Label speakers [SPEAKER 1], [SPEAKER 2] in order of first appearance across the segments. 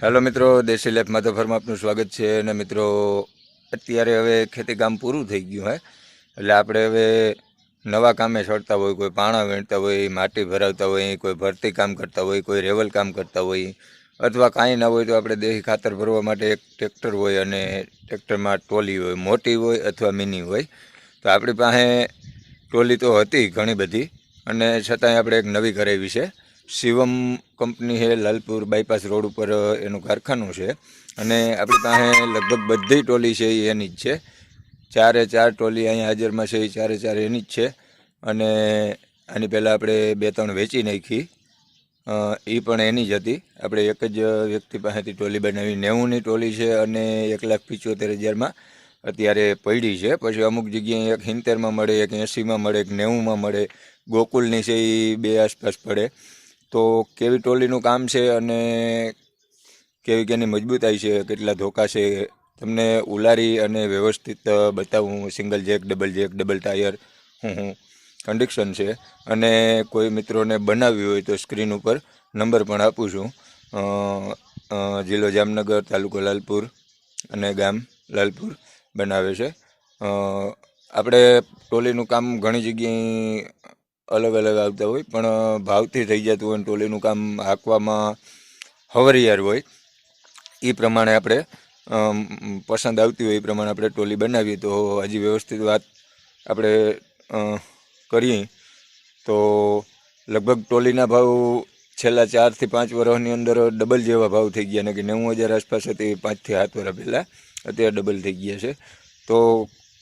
[SPEAKER 1] Hello મિત્રો, દેશી life માધવફરમાં આપનું સ્વાગત છે અને મિત્રો, અત્યારે હવે ખેતી કામ પૂરું થઈ ગયું હે, એટલે આપણે હવે નવા કામે ચડતા હોય, કોઈ પાણા વેણતા હોય, માટી ભરાવતા હોય, કોઈ ભરતી કામ કરતા હોય, કોઈ રેવલ કામ કરતા હોય, અથવા કાંઈ ના હોય તો આપણે દેશી ખાતર ભરવા માટે એક ટ્રેક્ટર હોય અને ટ્રેક્ટરમાં ટ્રોલી હોય, મોટી હોય અથવા મિની હોય, તો આપણી પાસે ટ્રોલી તો હતી ઘણી બધી, અને છતાંય આપણે એક નવી કરાવી છે. શિવમ કંપની છે, લાલપુર બાયપાસ રોડ ઉપર એનું કારખાનું છે. અને આપણી પાસે લગભગ બધી ટોલી છે એ એની જ છે. ચારે ચાર ટોલી અહીંયા હાજરમાં છે એ ચારે ચાર એની જ છે. અને આની પહેલાં આપણે બે ત્રણ વેચી નાખી. એ પણ એની જ હતી. આપણે એક જ વ્યક્તિ પાસેથી ટોલી બનાવી. નેવુંની ટોલી છે અને એક લાખ પિચોતેર હજારમાં અત્યારે પડી છે. પછી અમુક જગ્યાએ એક સિત્તેરમાં મળે, એક એંસીમાં મળે, એક નેવુંમાં મળે. ગોકુલની છે એ બે આસપાસ પડે. તો કેવી ટોલીનું કામ છે અને કેવી કેની મજબૂતાઈ છે, કેટલા ધોકા છે, તમને ઉલારી અને વ્યવસ્થિત બતાવું single jack, double jack, double tyre, હું હું. કન્ડિક્શન છે. અને કોઈ મિત્રોને બનાવવી હોય તો સ્ક્રીન ઉપર નંબર પણ આપું છું. જિલ્લો જામનગર, તાલુકો લાલપુર અને ગામ લાલપુર બનાવે છે. આપણે ટોલીનું કામ ઘણી જગ્યાએ અલગ અલગ આવતા હોય, પણ ભાવથી થઈ જતું હોય ટોલીનું કામ હાંકવામાં હવરિયાર હોય એ પ્રમાણે આપણે પસંદ આવતી હોય એ પ્રમાણે આપણે ટોલી બનાવીએ. તો હજી વ્યવસ્થિત વાત આપણે કરીએ. તો લગભગ ટોલીના ભાવ છેલ્લા ચારથી પાંચ વર્ષની અંદર ડબલ જેવા ભાવ થઈ ગયા. ને કે નેવું હજાર આસપાસ હતી, પાંચથી સાત વર્ષ પહેલાં, અત્યારે ડબલ થઈ ગયા છે. તો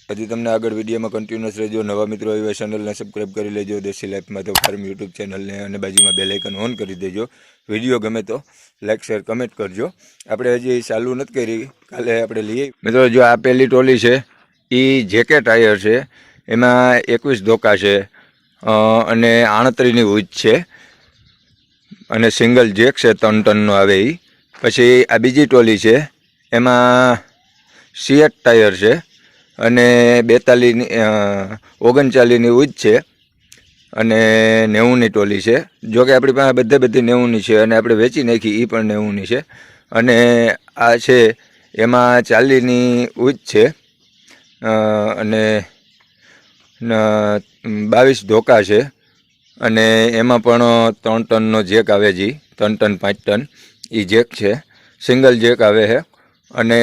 [SPEAKER 1] હજી તમને આગળ વિડીયોમાં કન્ટિન્યુઅસ રહેજો. નવા મિત્રો એવા ચેનલને સબસ્ક્રાઈબ કરી લેજો. દેશી લાઈફમાં તો ફાર્મ યુટ્યુબ ચેનલને અને બાજુમાં બેલાઇકન ઓન કરી દેજો. વીડિયો ગમે તો લાઈક શેર કમેન્ટ કરજો. આપણે હજી ચાલુ નથી કરી. કાલે આપણે લઈએ. મિત્રો, જો આ પહેલી ટોલી છે, એ જેકે ટાયર છે. એમાં એકવીસ ધોકા છે. અને આણત્રીની ઉચ છે. અને સિંગલ જેક છે, ત્રણ ટનનો આવે એ પછી આ બીજી ટોલી છે, એમાં સીએટ ટાયર છે. અને બેતાલીસની ઓગણચાલીસની ઉજ છે. અને નેવુંની ટોલી છે. જો કે આપણી પાસે બધે બધી નેવુંની છે અને આપણે વેચી નાખી એ પણ નેવુંની છે. અને આ છે, એમાં ચાલીની ઉજ છે. અને બાવીસ ધોકા છે. અને એમાં પણ ત્રણ ટનનો જેક આવે જી, ત્રણ ટન, પાંચ ટન એ જેક છે. સિંગલ જેક આવે છે અને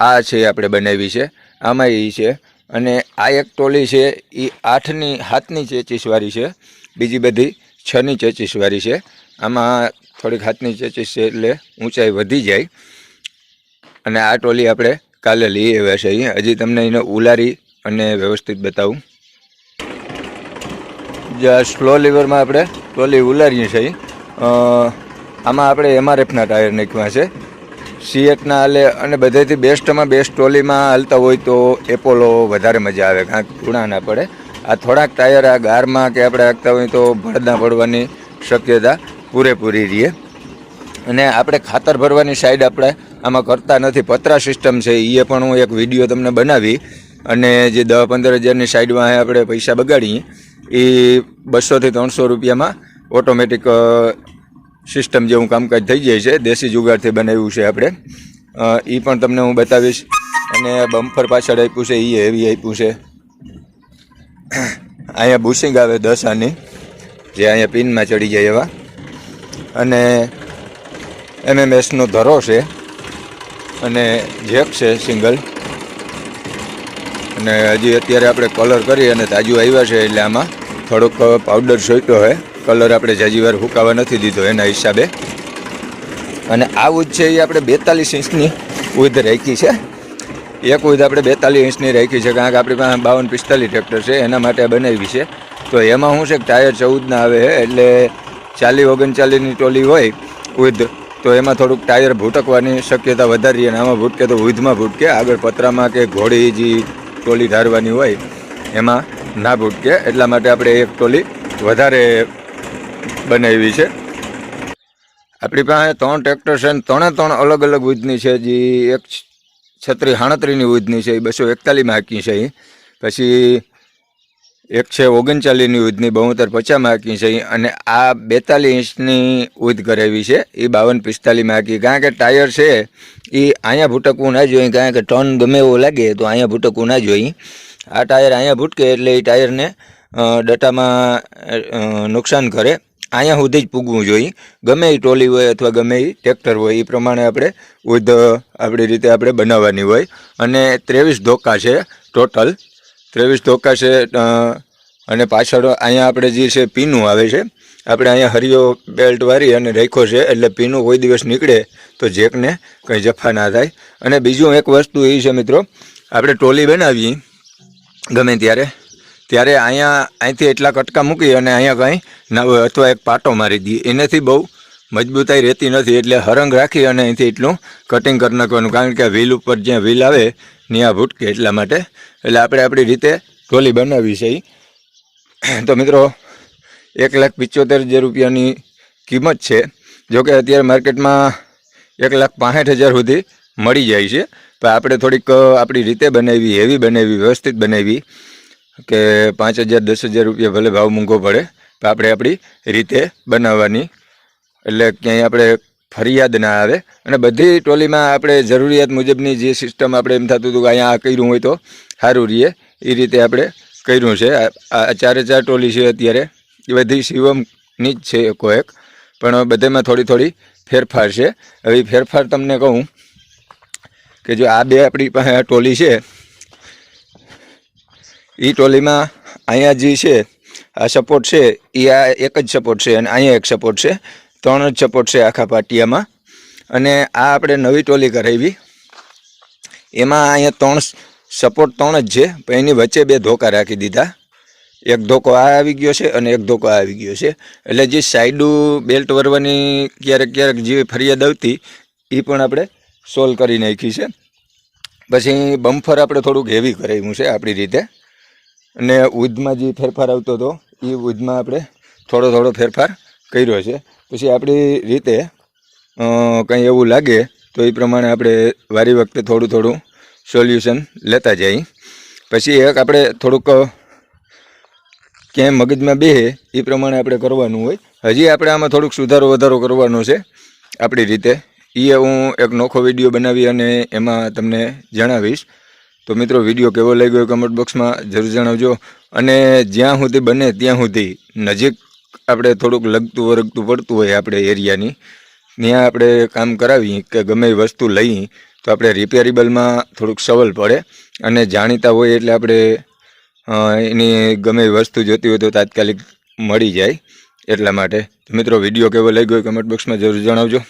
[SPEAKER 1] આ છે આપણે બનાવી છે. આમાં એ છે. અને આ એક ટોલી છે એ આઠની, હાથની ચેચીસવાળી છે. બીજી બધી છની ચેચીસવાળી છે. આમાં થોડીક હાથની ચેચીસ છે એટલે ઊંચાઈ વધી જાય. અને આ ટોલી આપણે કાલે લઈ આવ્યા છે અહીંયા. હજી તમને એને ઉલારી અને વ્યવસ્થિત બતાવું. જે સ્લો લીવરમાં આપણે ટોલી ઉલારીએ છીએ. આમાં આપણે એમઆરએફના ટાયર નાખ્યા છે. સીએટના હાલે અને બધેથી બેસ્ટમાં બેસ્ટ ટોલીમાં હાલતા હોય તો એપોલો વધારે મજા આવે કાંઈક ધૂણા ના પડે. આ થોડાક ટાયર આ ગારમાં કે આપણે હાંકતા હોય તો ભળદા પડવાની શક્યતા પૂરેપૂરી રહે. અને આપણે ખાતર ભરવાની સાઈડ આપણે આમાં કરતા નથી. પતરા સિસ્ટમ છે એ પણ હું એક વીડિયો તમને બનાવી. અને જે દસ પંદર હજારની સાઈડમાં આપણે પૈસા બગાડીએ એ બસોથી ત્રણસો રૂપિયામાં ઓટોમેટિક સિસ્ટમ જેવું કામકાજ થઈ જાય છે, દેશી જુગાડથી બનાવ્યું છે આપણે. એ પણ તમને હું બતાવીશ. અને બમ્પર પાછળ આપ્યું છે એ હેવી આપ્યું છે. અહીંયા બુશિંગ આવે દસ આની, જે અહીંયા પિનમાં ચડી જાય એવા. અને એમએમએસનો ધરો છે, અને જેક છે સિંગલ. અને હજી અત્યારે આપણે કલર કરી અને તાજું આવ્યા છે એટલે આમાં થોડોક પાવડર છોટ્યો છે. કલર આપણે જાજીવાર હુકાવા નથી દીધો એના હિસાબે. અને આ ઉધ છે એ આપણે બેતાલીસ ઇંચની ઉધ રાખી છે. એક ઉધ આપણે બેતાલીસ ઇંચની રાખી છે કારણ કે આપણી પાસે બાવન પિસ્તાલીસ ટ્રેક્ટર છે, એના માટે બનાવી છે. તો એમાં શું છે કે ટાયર ચૌદના આવે છે, એટલે ચાલી ઓગણચાલીસની ટોલી હોય ઉધ તો એમાં થોડુંક ટાયર ભૂટકવાની શક્યતા વધારી અને આમાં ભૂટકે તો ઉધમાં ભૂટકે, આગળ પતરામાં કે ઘોડી જે ટોલી ધારવાની હોય, એમાં ના ભૂટકે. એટલા માટે આપણે એક ટોલી વધારે બનાવી છે. આપણી પાસે ત્રણ ટ્રેક્ટર છે અને ત્રણે ત્રણ અલગ અલગ ઉધની છે. જે એક છત્રી સાડત્રીસની ઉધની છે. એ બસો એકતાલીસમાં હાંકી છે એ પછી એક છે ઓગણચાલીસની ઉધની બહોતર પચાસમાં હાકી છે અને આ બેતાલીસ ઇંચની ઉધ કરાવી છે. એ બાવન પિસ્તાલીસમાં હાકી. કારણ કે ટાયર છે એ અહીંયા ભૂટકવું ના જોઈએ. કારણ કે ટર્ન ગમે એવો લાગે તો અહીંયા ભૂટકવું ના જોઈએ. આ ટાયર અહીંયા ભૂટકે એટલે એ ટાયરને ડટામાં નુકસાન કરે. અહીંયા સુધી જ પૂગવું જોઈએ. ગમે એ ટ્રોલી હોય અથવા ગમે એ ટ્રેક્ટર હોય એ પ્રમાણે આપણે ઉધ, આપણી રીતે આપણે બનાવવાની હોય. અને ત્રેવીસ ધોકા છે ટોટલ. ત્રેવીસ ધોકા છે અને પાછળ અહીંયા આપણે જે છે પીનું આવે છે, આપણે અહીંયા હરિયો બેલ્ટ વારી અને રાખ્યો છે, એટલે પીનું કોઈ દિવસ નીકળે તો જેકને કંઈ જફા ના થાય. અને બીજું એક વસ્તુ એ છે મિત્રો, આપણે ટોલી બનાવીએ ગમે ત્યારે. ત્યારે અહીંયા, અહીંથી એટલા કટકા મૂકી અને અહીંયા કંઈ ના હોય અથવા એક પાટો મારી દઈએ. એનાથી બહુ મજબૂતાઈ રહેતી નથી, એટલે હરંગ રાખી અને અહીંથી એટલું કટિંગ કરી નાખવાનું. કારણ કે વ્હીલ ઉપર જ્યાં વ્હીલ આવે, ત્યાં ભૂટકે એટલા માટે. એટલે આપણે આપણી રીતે ટોલી બનાવી છે તો મિત્રો, એક લાખ પિચોતેર હજાર રૂપિયાની કિંમત છે. જોકે અત્યારે માર્કેટમાં એક લાખ પાંસઠ હજાર સુધી મળી જાય છે. પણ આપણે થોડીક આપણી રીતે બનાવી હેવી બનાવી, વ્યવસ્થિત બનાવી. કે પાંચ હજાર, દસ હજાર રૂપિયા ભલે ભાવ મોંઘો પડે, પણ આપણે આપણી રીતે બનાવવાની. એટલે ક્યાંય આપણે ફરિયાદ ના આવે. અને બધી ટોલીમાં આપણે જરૂરિયાત મુજબની જે સિસ્ટમ આપણે એમ થતું હતું કે અહીંયા આ કર્યું હોય તો સારું રહીએ એ રીતે આપણે કર્યું છે. આ ચારે ચાર ટોલી છે અત્યારે. એ બધી શિવમની જ છે એકો એક. પણ બધામાં થોડી થોડી ફેરફાર છે. હવે ફેરફાર તમને કહું કે જો આ બે આપણી પાસે ટોલી છે એ ટોલીમાં અહીંયા જે છે, આ સપોર્ટ છે એ આ એક જ સપોર્ટ છે અને અહીંયા એક સપોર્ટ છે, ત્રણ જ સપોર્ટ છે આખા પાટિયામાં. અને આ આપણે નવી ટોલી કરાવી. એમાં અહીંયા ત્રણ સપોર્ટ ત્રણ જ છે, પણ એની વચ્ચે બે ધોકા રાખી દીધા. એક ધોકો આ આવી ગયો છે અને એક ધોકો આવી ગયો છે. એટલે જે સાઈડું બેલ્ટ વરવાની ક્યારેક ક્યારેક જે ફરિયાદ આવતી એ પણ આપણે સોલ્વ કરી નાખી છે. પછી બમ્ફર આપણે થોડુંક હેવી કરાવ્યું છે આપણી રીતે. અને ઉધમાં જે ફેરફાર આવતો હતો, એ ઉધમાં આપણે થોડો થોડો ફેરફાર કર્યો છે. પછી આપણી રીતે કંઈ એવું લાગે, તો એ પ્રમાણે આપણે વારી વખતે થોડું થોડું સોલ્યુશન લેતા જઈએ. પછી એક આપણે થોડુંક ક્યાંય મગજમાં બેહે, એ પ્રમાણે આપણે કરવાનું હોય. હજી આપણે આમાં થોડુંક સુધારો વધારો કરવાનો છે, આપણી રીતે. એ હું એક નોખો વીડિયો બનાવી અને એમાં તમને જણાવીશ. તો મિત્રો વીડિયો કેવો લાગ્યો કમેન્ટ બોક્સમાં જરૂર જણાવજો. અને જ્યાં સુધી બને ત્યાં સુધી નજીક આપણે થોડુંક લગતું વરગતું પડતું હોય આપણે એરિયાની, ત્યાં આપણે કામ કરાવી કે ગમે વસ્તુ લઈ, તો આપણે રિપેરેબલમાં થોડુંક સવલ પડે અને જાણીતા હોય એટલે આપણે એની ગમે વસ્તુ જોતી હોય તો તાત્કાલિક મળી જાય એટલા માટે. મિત્રો વીડિયો કેવો લાગ્યો એ કમેન્ટ બોક્સમાં જરૂર જણાવજો.